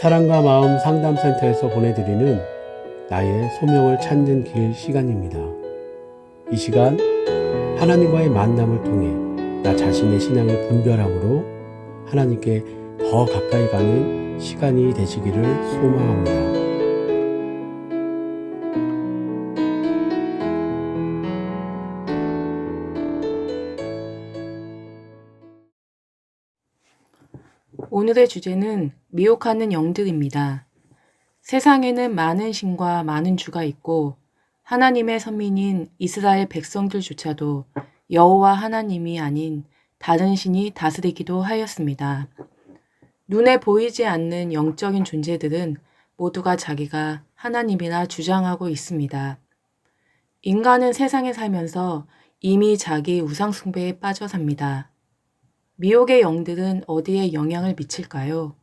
사랑과 마음 상담센터에서 보내드리는 나의 소명을 찾는 길 시간입니다. 이 시간 하나님과의 만남을 통해 나 자신의 신앙을 분별함으로 하나님께 더 가까이 가는 시간이 되시기를 소망합니다. 오늘의 주제는 미혹하는 영들입니다. 세상에는 많은 신과 많은 주가 있고 하나님의 선민인 이스라엘 백성들조차도 여호와 하나님이 아닌 다른 신이 다스리기도 하였습니다. 눈에 보이지 않는 영적인 존재들은 모두가 자기가 하나님이라 주장하고 있습니다. 인간은 세상에 살면서 이미 자기 우상숭배에 빠져 삽니다. 미혹의 영들은 어디에 영향을 미칠까요?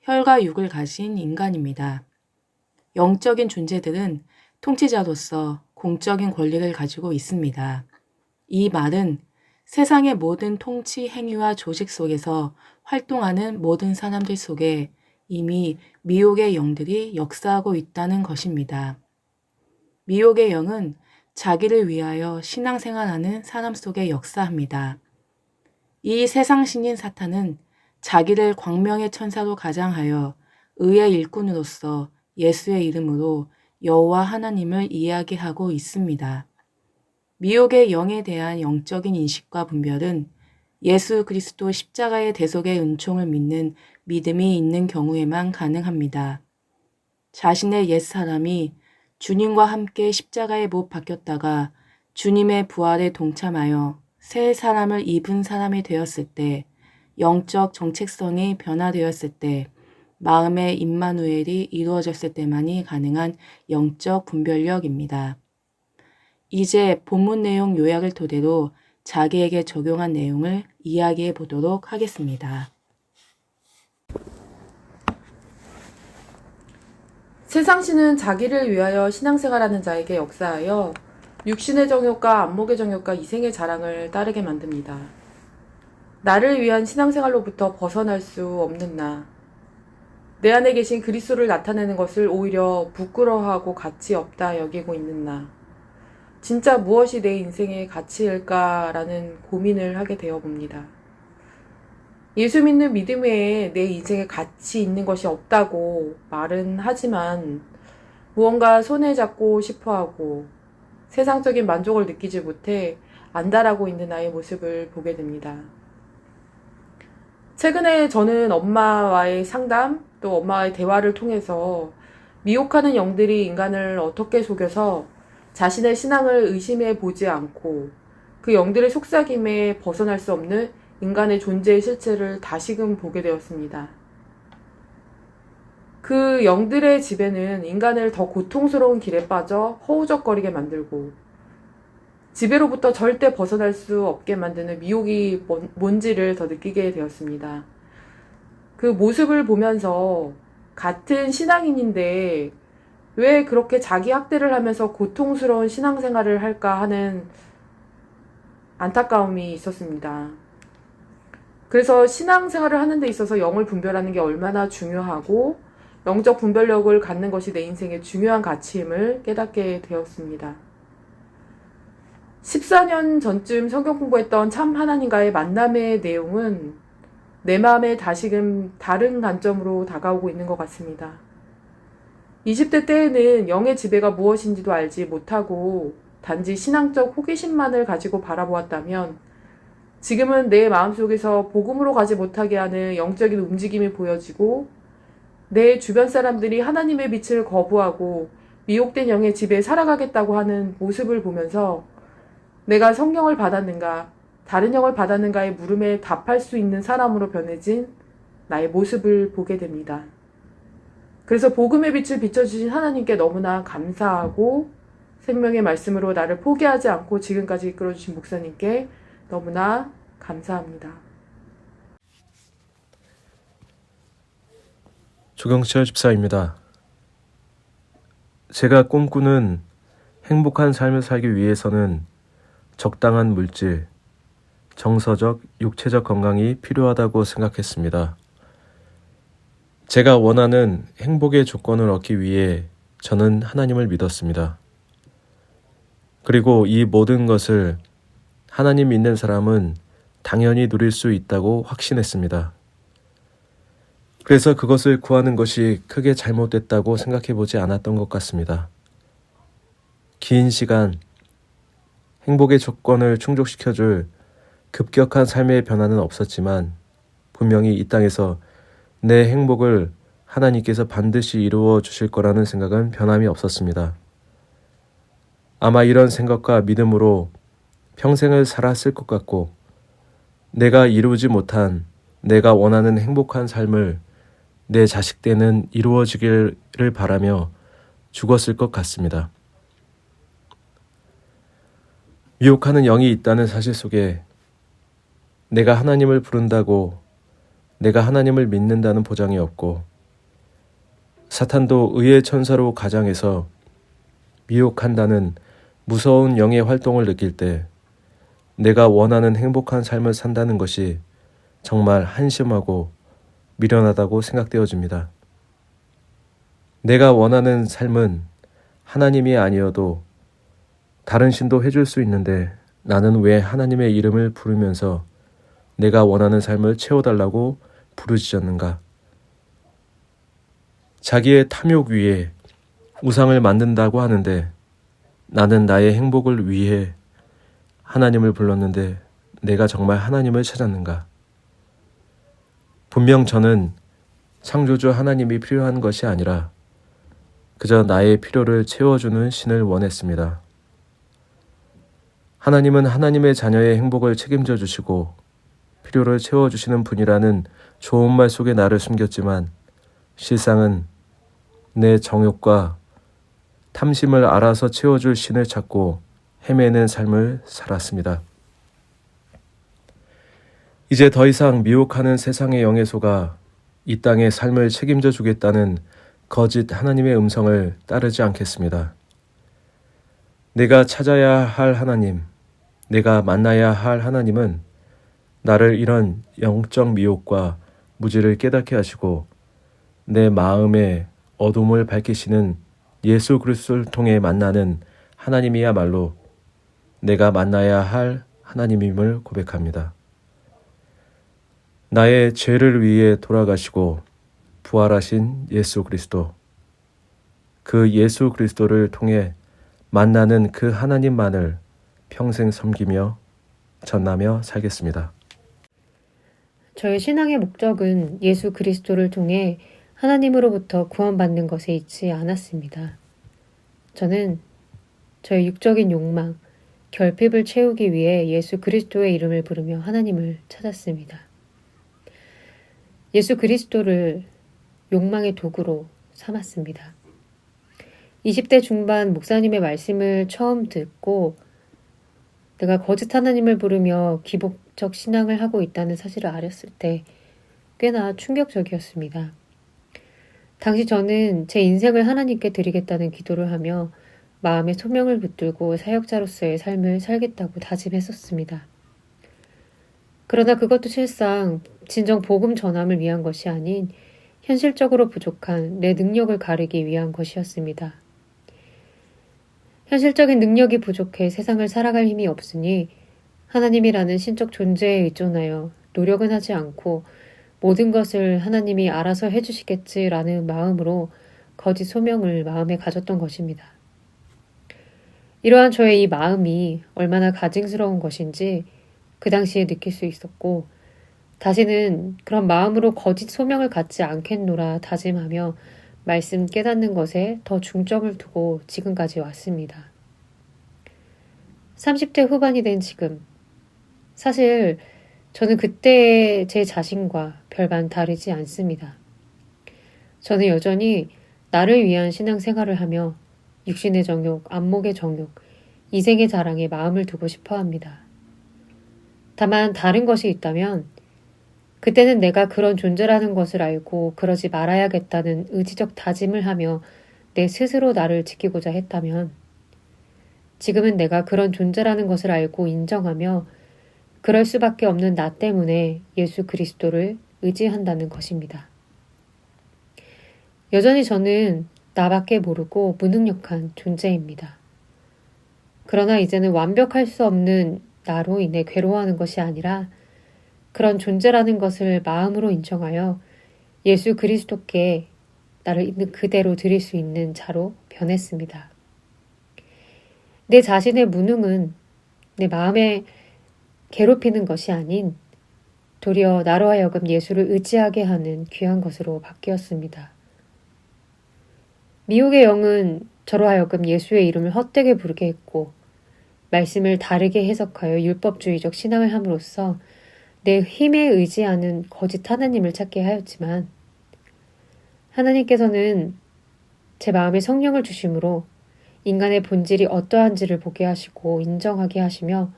혈과 육을 가진 인간입니다. 영적인 존재들은 통치자로서 공적인 권리를 가지고 있습니다. 이 말은 세상의 모든 통치 행위와 조직 속에서 활동하는 모든 사람들 속에 이미 미혹의 영들이 역사하고 있다는 것입니다. 미혹의 영은 자기를 위하여 신앙생활하는 사람 속에 역사합니다. 이 세상 신인 사탄은 자기를 광명의 천사로 가장하여 의의 일꾼으로서 예수의 이름으로 여호와 하나님을 이야기하고 있습니다. 미혹의 영에 대한 영적인 인식과 분별은 예수 그리스도 십자가의 대속의 은총을 믿는 믿음이 있는 경우에만 가능합니다. 자신의 옛 사람이 주님과 함께 십자가에 못 박혔다가 주님의 부활에 동참하여 새 사람을 입은 사람이 되었을 때, 영적 정체성이 변화되었을 때, 마음의 임마누엘이 이루어졌을 때만이 가능한 영적 분별력입니다. 이제 본문 내용 요약을 토대로 자기에게 적용한 내용을 이야기해 보도록 하겠습니다. 세상신은 자기를 위하여 신앙생활하는 자에게 역사하여 육신의 정욕과 안목의 정욕과 이생의 자랑을 따르게 만듭니다. 나를 위한 신앙생활로부터 벗어날 수 없는 나. 내 안에 계신 그리스도를 나타내는 것을 오히려 부끄러워하고 가치 없다 여기고 있는 나. 진짜 무엇이 내 인생의 가치일까라는 고민을 하게 되어 봅니다. 예수 믿는 믿음 외에 내 인생에 가치 있는 것이 없다고 말은 하지만 무언가 손에 잡고 싶어 하고 세상적인 만족을 느끼지 못해 안달하고 있는 나의 모습을 보게 됩니다. 최근에 저는 엄마와의 상담 또 엄마와의 대화를 통해서 미혹하는 영들이 인간을 어떻게 속여서 자신의 신앙을 의심해 보지 않고 그 영들의 속삭임에 벗어날 수 없는 인간의 존재의 실체를 다시금 보게 되었습니다. 그 영들의 지배는 인간을 더 고통스러운 길에 빠져 허우적거리게 만들고 지배로부터 절대 벗어날 수 없게 만드는 미혹이 뭔- 뭔지를 더 느끼게 되었습니다. 그 모습을 보면서 같은 신앙인인데 왜 그렇게 자기 학대를 하면서 고통스러운 신앙생활을 할까 하는 안타까움이 있었습니다. 그래서 신앙생활을 하는 데 있어서 영을 분별하는 게 얼마나 중요하고 영적 분별력을 갖는 것이 내 인생의 중요한 가치임을 깨닫게 되었습니다. 14년 전쯤 성경 공부했던 참 하나님과의 만남의 내용은 내 마음에 다시금 다른 관점으로 다가오고 있는 것 같습니다. 20대 때에는 영의 지배가 무엇인지도 알지 못하고 단지 신앙적 호기심만을 가지고 바라보았다면 지금은 내 마음속에서 복음으로 가지 못하게 하는 영적인 움직임이 보여지고 내 주변 사람들이 하나님의 빛을 거부하고 미혹된 영의 집에 살아가겠다고 하는 모습을 보면서 내가 성령을 받았는가, 다른 영을 받았는가의 물음에 답할 수 있는 사람으로 변해진 나의 모습을 보게 됩니다. 그래서 복음의 빛을 비춰주신 하나님께 너무나 감사하고 생명의 말씀으로 나를 포기하지 않고 지금까지 이끌어주신 목사님께 너무나 감사합니다. 조경철 집사입니다. 제가 꿈꾸는 행복한 삶을 살기 위해서는 적당한 물질, 정서적, 육체적 건강이 필요하다고 생각했습니다. 제가 원하는 행복의 조건을 얻기 위해 저는 하나님을 믿었습니다. 그리고 이 모든 것을 하나님 믿는 사람은 당연히 누릴 수 있다고 확신했습니다. 그래서 그것을 구하는 것이 크게 잘못됐다고 생각해 보지 않았던 것 같습니다. 긴 시간 행복의 조건을 충족시켜줄 급격한 삶의 변화는 없었지만 분명히 이 땅에서 내 행복을 하나님께서 반드시 이루어 주실 거라는 생각은 변함이 없었습니다. 아마 이런 생각과 믿음으로 평생을 살았을 것 같고 내가 이루지 못한 내가 원하는 행복한 삶을 내 자식 때는 이루어지기를 바라며 죽었을 것 같습니다. 미혹하는 영이 있다는 사실 속에 내가 하나님을 부른다고 내가 하나님을 믿는다는 보장이 없고 사탄도 의의 천사로 가장해서 미혹한다는 무서운 영의 활동을 느낄 때 내가 원하는 행복한 삶을 산다는 것이 정말 한심하고 미련하다고 생각되어집니다. 내가 원하는 삶은 하나님이 아니어도 다른 신도 해줄 수 있는데 나는 왜 하나님의 이름을 부르면서 내가 원하는 삶을 채워달라고 부르짖었는가? 자기의 탐욕 위에 우상을 만든다고 하는데 나는 나의 행복을 위해 하나님을 불렀는데 내가 정말 하나님을 찾았는가? 분명 저는 창조주 하나님이 필요한 것이 아니라 그저 나의 필요를 채워주는 신을 원했습니다. 하나님은 하나님의 자녀의 행복을 책임져 주시고 필요를 채워주시는 분이라는 좋은 말 속에 나를 숨겼지만 실상은 내 정욕과 탐심을 알아서 채워줄 신을 찾고 헤매는 삶을 살았습니다. 이제 더 이상 미혹하는 세상의 영예소가 이 땅의 삶을 책임져 주겠다는 거짓 하나님의 음성을 따르지 않겠습니다. 내가 찾아야 할 하나님, 내가 만나야 할 하나님은 나를 이런 영적 미혹과 무지를 깨닫게 하시고 내 마음의 어둠을 밝히시는 예수 그리스도를 통해 만나는 하나님이야말로 내가 만나야 할 하나님임을 고백합니다. 나의 죄를 위해 돌아가시고 부활하신 예수 그리스도. 그 예수 그리스도를 통해 만나는 그 하나님만을 평생 섬기며 전하며 살겠습니다. 저의 신앙의 목적은 예수 그리스도를 통해 하나님으로부터 구원받는 것에 있지 않았습니다. 저는 저의 육적인 욕망, 결핍을 채우기 위해 예수 그리스도의 이름을 부르며 하나님을 찾았습니다. 예수 그리스도를 욕망의 도구로 삼았습니다. 20대 중반 목사님의 말씀을 처음 듣고 내가 거짓 하나님을 부르며 기복적 신앙을 하고 있다는 사실을 알았을 때 꽤나 충격적이었습니다. 당시 저는 제 인생을 하나님께 드리겠다는 기도를 하며 마음의 소명을 붙들고 사역자로서의 삶을 살겠다고 다짐했었습니다. 그러나 그것도 실상 진정 복음 전함을 위한 것이 아닌 현실적으로 부족한 내 능력을 가르기 위한 것이었습니다. 현실적인 능력이 부족해 세상을 살아갈 힘이 없으니 하나님이라는 신적 존재에 의존하여 노력은 하지 않고 모든 것을 하나님이 알아서 해주시겠지라는 마음으로 거짓 소명을 마음에 가졌던 것입니다. 이러한 저의 이 마음이 얼마나 가증스러운 것인지 그 당시에 느낄 수 있었고, 다시는 그런 마음으로 거짓 소명을 갖지 않겠노라 다짐하며 말씀 깨닫는 것에 더 중점을 두고 지금까지 왔습니다. 30대 후반이 된 지금, 사실 저는 그때의 제 자신과 별반 다르지 않습니다. 저는 여전히 나를 위한 신앙생활을 하며 육신의 정욕, 안목의 정욕, 이생의 자랑에 마음을 두고 싶어 합니다. 다만 다른 것이 있다면 그때는 내가 그런 존재라는 것을 알고 그러지 말아야겠다는 의지적 다짐을 하며 내 스스로 나를 지키고자 했다면 지금은 내가 그런 존재라는 것을 알고 인정하며 그럴 수밖에 없는 나 때문에 예수 그리스도를 의지한다는 것입니다. 여전히 저는 나밖에 모르고 무능력한 존재입니다. 그러나 이제는 완벽할 수 없는 나로 인해 괴로워하는 것이 아니라 그런 존재라는 것을 마음으로 인정하여 예수 그리스도께 나를 있는 그대로 드릴 수 있는 자로 변했습니다. 내 자신의 무능은 내 마음에 괴롭히는 것이 아닌 도리어 나로 하여금 예수를 의지하게 하는 귀한 것으로 바뀌었습니다. 미혹의 영은 저로 하여금 예수의 이름을 헛되게 부르게 했고 말씀을 다르게 해석하여 율법주의적 신앙을 함으로써 내 힘에 의지하는 거짓 하나님을 찾게 하였지만 하나님께서는 제 마음에 성령을 주심으로 인간의 본질이 어떠한지를 보게 하시고 인정하게 하시며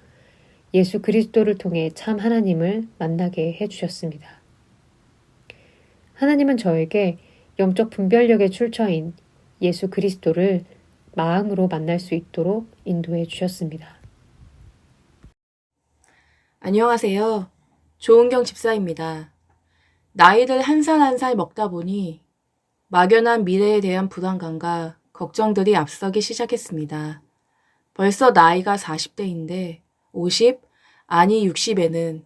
예수 그리스도를 통해 참 하나님을 만나게 해주셨습니다. 하나님은 저에게 영적 분별력의 출처인 예수 그리스도를 마음으로 만날 수 있도록 인도해 주셨습니다. 안녕하세요. 조은경 집사입니다. 나이를 한 살 한 살 먹다 보니 막연한 미래에 대한 불안감과 걱정들이 앞서기 시작했습니다. 벌써 나이가 40대인데 50, 아니 60에는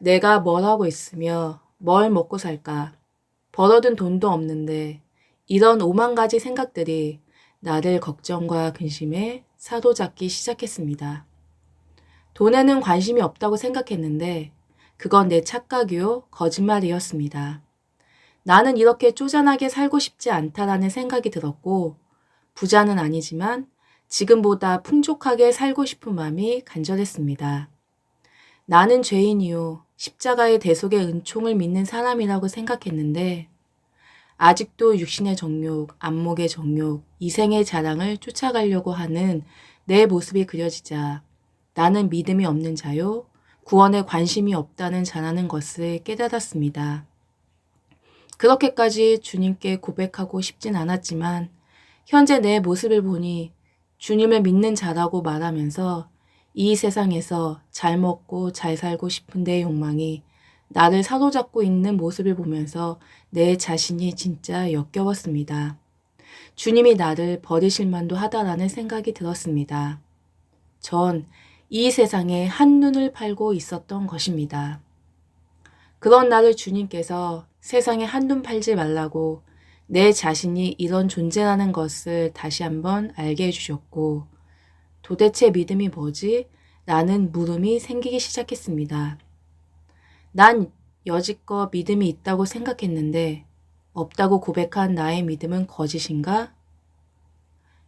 내가 뭘 하고 있으며 뭘 먹고 살까? 벌어둔 돈도 없는데 이런 오만 가지 생각들이 나를 걱정과 근심에 사로잡기 시작했습니다. 돈에는 관심이 없다고 생각했는데 그건 내 착각이요, 거짓말이었습니다. 나는 이렇게 쪼잔하게 살고 싶지 않다라는 생각이 들었고, 부자는 아니지만 지금보다 풍족하게 살고 싶은 마음이 간절했습니다. 나는 죄인이요, 십자가의 대속의 은총을 믿는 사람이라고 생각했는데, 아직도 육신의 정욕, 안목의 정욕, 이생의 자랑을 쫓아가려고 하는 내 모습이 그려지자 나는 믿음이 없는 자요, 구원에 관심이 없다는 자라는 것을 깨달았습니다. 그렇게까지 주님께 고백하고 싶진 않았지만, 현재 내 모습을 보니 주님을 믿는 자라고 말하면서 이 세상에서 잘 먹고 잘 살고 싶은 내 욕망이 나를 사로잡고 있는 모습을 보면서 내 자신이 진짜 역겨웠습니다. 주님이 나를 버리실 만도 하다라는 생각이 들었습니다. 전 이 세상에 한눈을 팔고 있었던 것입니다. 그런 나를 주님께서 세상에 한눈 팔지 말라고 내 자신이 이런 존재라는 것을 다시 한번 알게 해주셨고, 도대체 믿음이 뭐지? 라는 물음이 생기기 시작했습니다. 난 여지껏 믿음이 있다고 생각했는데, 없다고 고백한 나의 믿음은 거짓인가?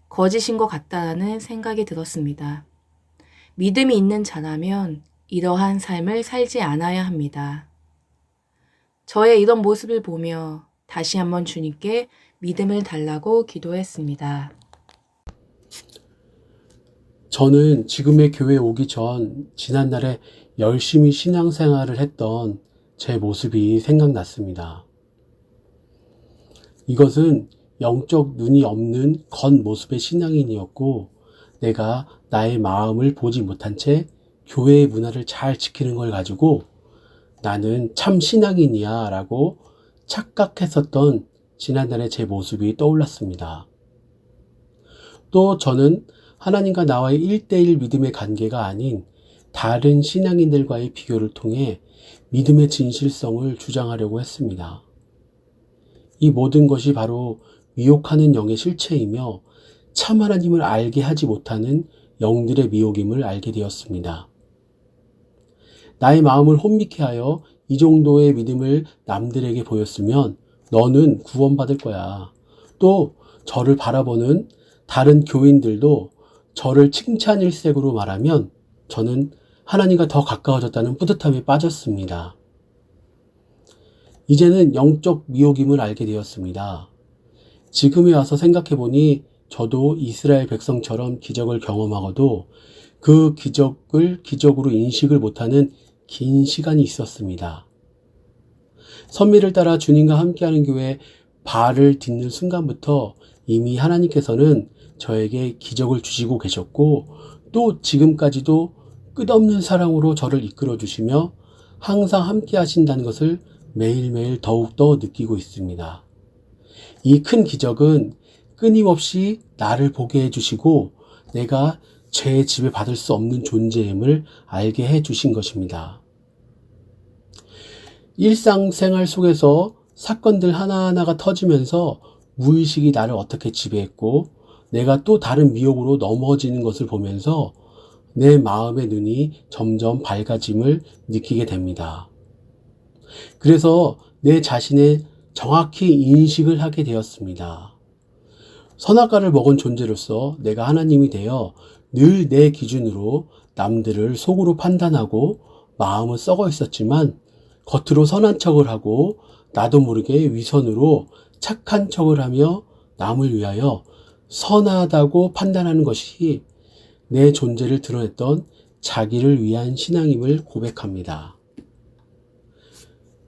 거짓인 것 같다라는 생각이 들었습니다. 믿음이 있는 자라면 이러한 삶을 살지 않아야 합니다. 저의 이런 모습을 보며 다시 한번 주님께 믿음을 달라고 기도했습니다. 저는 지금의 교회에 오기 전 지난날에 열심히 신앙생활을 했던 제 모습이 생각났습니다. 이것은 영적 눈이 없는 겉모습의 신앙인이었고 내가 나의 마음을 보지 못한 채 교회의 문화를 잘 지키는 걸 가지고 나는 참 신앙인이야 라고 착각했었던 지난날의 제 모습이 떠올랐습니다. 또 저는 하나님과 나와의 1대1 믿음의 관계가 아닌 다른 신앙인들과의 비교를 통해 믿음의 진실성을 주장하려고 했습니다. 이 모든 것이 바로 미혹하는 영의 실체이며 참 하나님을 알게 하지 못하는 영들의 미혹임을 알게 되었습니다. 나의 마음을 혼미케 하여 이 정도의 믿음을 남들에게 보였으면 너는 구원받을 거야. 또 저를 바라보는 다른 교인들도 저를 칭찬일색으로 말하면 저는 하나님과 더 가까워졌다는 뿌듯함에 빠졌습니다. 이제는 영적 미혹임을 알게 되었습니다. 지금에 와서 생각해 보니 저도 이스라엘 백성처럼 기적을 경험하고도 그 기적을 기적으로 인식을 못하는 긴 시간이 있었습니다. 선미를 따라 주님과 함께하는 교회 발을 딛는 순간부터 이미 하나님께서는 저에게 기적을 주시고 계셨고 또 지금까지도 끝없는 사랑으로 저를 이끌어 주시며 항상 함께 하신다는 것을 매일매일 더욱더 느끼고 있습니다. 이 큰 기적은 끊임없이 나를 보게 해주시고 내가 죄의 집에 받을 수 없는 존재임을 알게 해주신 것입니다. 일상생활 속에서 사건들 하나하나가 터지면서 무의식이 나를 어떻게 지배했고 내가 또 다른 미혹으로 넘어지는 것을 보면서 내 마음의 눈이 점점 밝아짐을 느끼게 됩니다. 그래서 내 자신의 정확히 인식을 하게 되었습니다. 선악과를 먹은 존재로서 내가 하나님이 되어 늘 내 기준으로 남들을 속으로 판단하고 마음은 썩어 있었지만 겉으로 선한 척을 하고 나도 모르게 위선으로 착한 척을 하며 남을 위하여 선하다고 판단하는 것이 내 존재를 드러냈던 자기를 위한 신앙임을 고백합니다.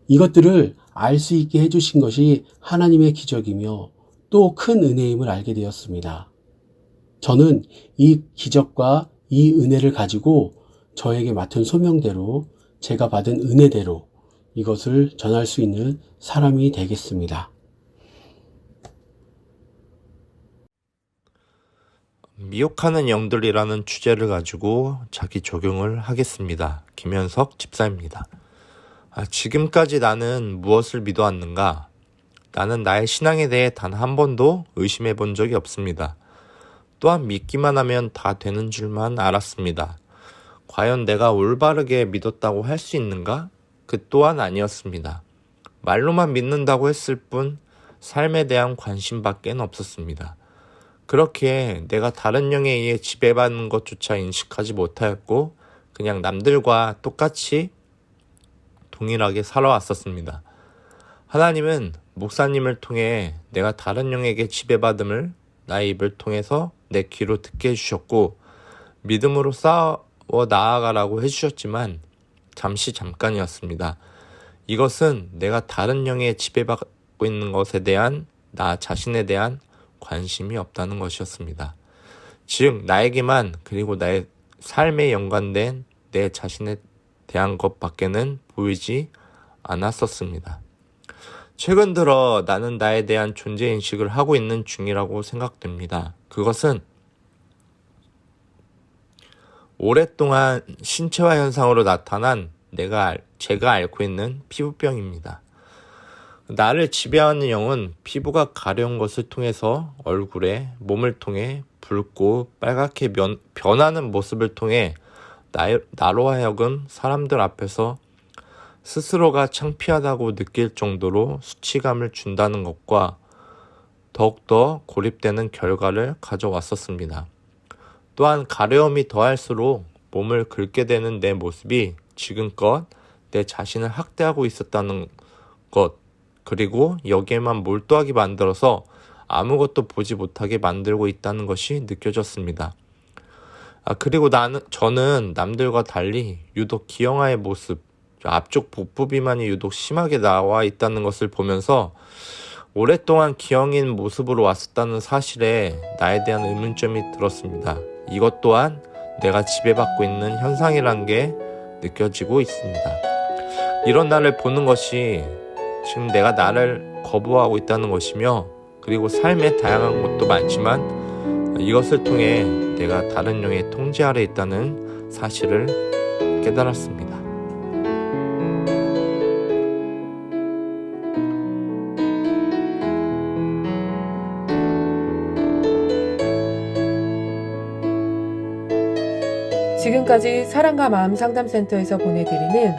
이것들을 알 수 있게 해주신 것이 하나님의 기적이며 또 큰 은혜임을 알게 되었습니다. 저는 이 기적과 이 은혜를 가지고 저에게 맡은 소명대로 제가 받은 은혜대로 이것을 전할 수 있는 사람이 되겠습니다. 미혹하는 영들이라는 주제를 가지고 자기 적용을 하겠습니다. 김현석 집사입니다. 아, 지금까지 나는 무엇을 믿어왔는가? 나는 나의 신앙에 대해 단 한 번도 의심해 본 적이 없습니다. 또한 믿기만 하면 다 되는 줄만 알았습니다. 과연 내가 올바르게 믿었다고 할 수 있는가? 그 또한 아니었습니다. 말로만 믿는다고 했을 뿐 삶에 대한 관심밖에 없었습니다. 그렇게 내가 다른 영에 의해 지배받는 것조차 인식하지 못하였고 그냥 남들과 똑같이 동일하게 살아왔었습니다. 하나님은 목사님을 통해 내가 다른 영에게 지배받음을 나의 입을 통해서 내 귀로 듣게 해주셨고 믿음으로 싸워 나아가라고 해주셨지만 잠시 잠깐이었습니다. 이것은 내가 다른 영에 지배받고 있는 것에 대한 나 자신에 대한 관심이 없다는 것이었습니다. 즉, 나에게만 그리고 나의 삶에 연관된 내 자신에 대한 것 밖에는 보이지 않았었습니다. 최근 들어 나는 나에 대한 존재 인식을 하고 있는 중이라고 생각됩니다. 그것은 오랫동안 신체화 현상으로 나타난 내가 알- 제가 앓고 있는 피부병입니다. 나를 지배하는 영은 피부가 가려운 것을 통해서 얼굴에 몸을 통해 붉고 빨갛게 면- 변하는 모습을 통해 나, 나로 하여금 사람들 앞에서 스스로가 창피하다고 느낄 정도로 수치감을 준다는 것과 더욱더 고립되는 결과를 가져왔었습니다. 또한 가려움이 더할수록 몸을 긁게 되는 내 모습이 지금껏 내 자신을 학대하고 있었다는 것, 그리고 여기에만 몰두하게 만들어서 아무것도 보지 못하게 만들고 있다는 것이 느껴졌습니다. 아, 그리고 나는, 저는 남들과 달리 유독 기형아의 모습, 저 앞쪽 복부 비만이 유독 심하게 나와 있다는 것을 보면서 오랫동안 기형인 모습으로 왔었다는 사실에 나에 대한 의문점이 들었습니다. 이것 또한 내가 지배받고 있는 현상이란 게 느껴지고 있습니다. 이런 나를 보는 것이 지금 내가 나를 거부하고 있다는 것이며 그리고 삶의 다양한 것도 많지만 이것을 통해 내가 다른 영의 통제 아래 있다는 사실을 깨달았습니다. 지금까지 사랑과 마음 상담센터에서 보내드리는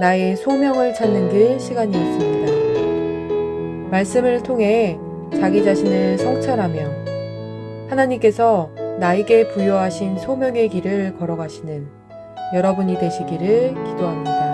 나의 소명을 찾는 길 시간이었습니다. 말씀을 통해 자기 자신을 성찰하며 하나님께서 나에게 부여하신 소명의 길을 걸어가시는 여러분이 되시기를 기도합니다.